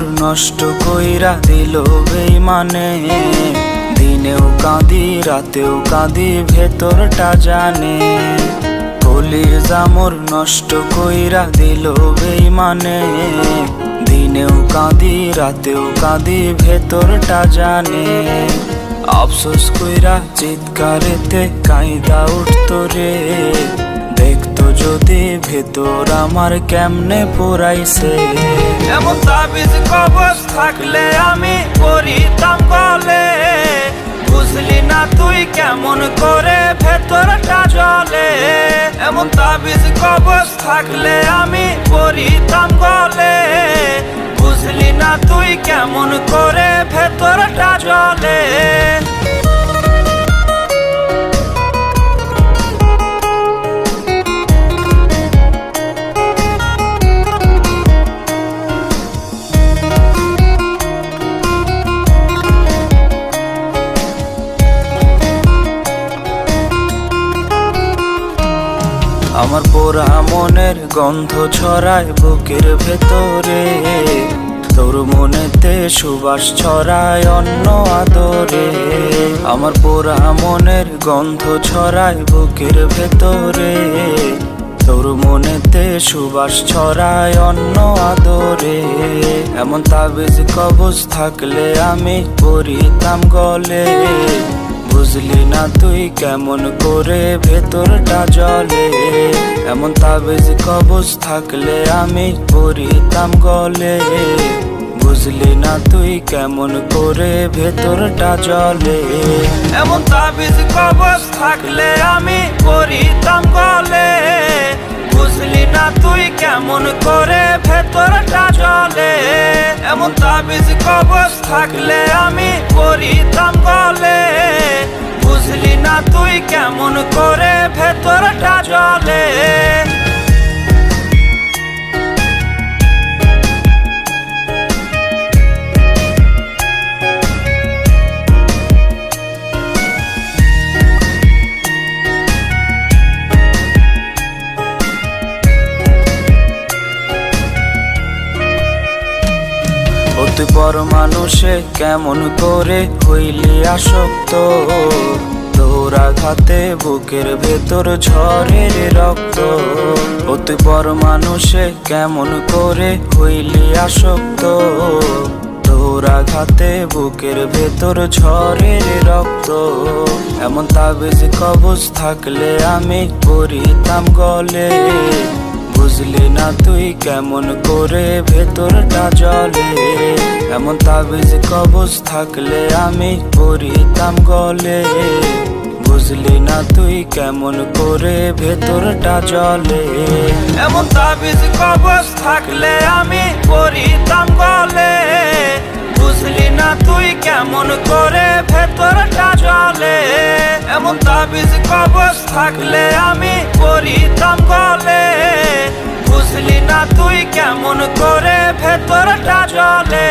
মোর নষ্ট কইরা দিল বেইমানে। দিনেও কাঁদি, রাতেও কাঁদি, ভেতরটা জানে। কলিজা মোর নষ্ট কইরা দিল বেইমানে। দিনেও কাঁদি, রাতেও কাঁদি, ভেতরটা জানে। আফসোস কইরা চিৎকারেতে কাইদা উঠতো রে। দেখতো যদি ভেতর আমার কেমনে পুরাইছে এমন তাবিজ কবজ থাকলে আমি করিতাম গলে বুঝলি না তুই কেমন করে ভেতরটা জলে এমন তাবিজ কবজ থাকলে আমি করিতাম গলে বুঝলি না তুই কেমন করে ভেতরটা জলে আমার পোড়া মনের গন্ধ ছড়ায় বুকের ভেতরে। তোর মনেতে সুবাস ছড়ায় অন্য আদরে। আমার পোড়া মনের গন্ধ ছড়ায় বুকের ভেতরে। তোর মনেতে সুবাস ছড়ায় অন্য আদরে। এমন তাবিজ কবজ থাকলে আমি পরিতাম গলে। বুঝলি না তুই কেমন করে ভেতরটা জলে এমন তাবিজ কবজ থাকলে আমি পরিতাম গলে। বুঝলি না তুই কেমন করে ভেতরটা জলে এমন তাবিজ কবজ থাকলে আমি পরিতাম গলে। বুঝলি না তুই কেমন করে ভেতরটা এমন তাবিজ কবচ থাকলে আমি পরিতাম গলে বুঝলি না তুই কেমন করে ভেতরটা জলে অতি বড় মানুষে কেমন করে হইলি আসক্ত? আঘাতে বুকের ভেতর ঝরে রে রক্ত। অতি বড় মানুষে কেমন করে হইলি আসক্ত? আঘাতে বুকের ভেতর ঝরে রে রক্ত। এমন তাবিজ কবজ থাকলে আমি করিতাম গলে। বুঝলি না তুই কেমন করে ভেতরটা জলে এমন তাবিজ কবজ থাকলে আমি পরিতাম গলে। বুঝলি না তুই কেমন করে ভেতরটা জলে এমন তাবিজ কবজ থাকলে আমি পরিতাম গলে। বুঝলি না তুই কেমন করে ভেতরটা জলে এমন তাবিজ কবজ থাকলে আমি করিতাম গলে। বুঝলি না তুই কেমন করে ভেতরটা জলে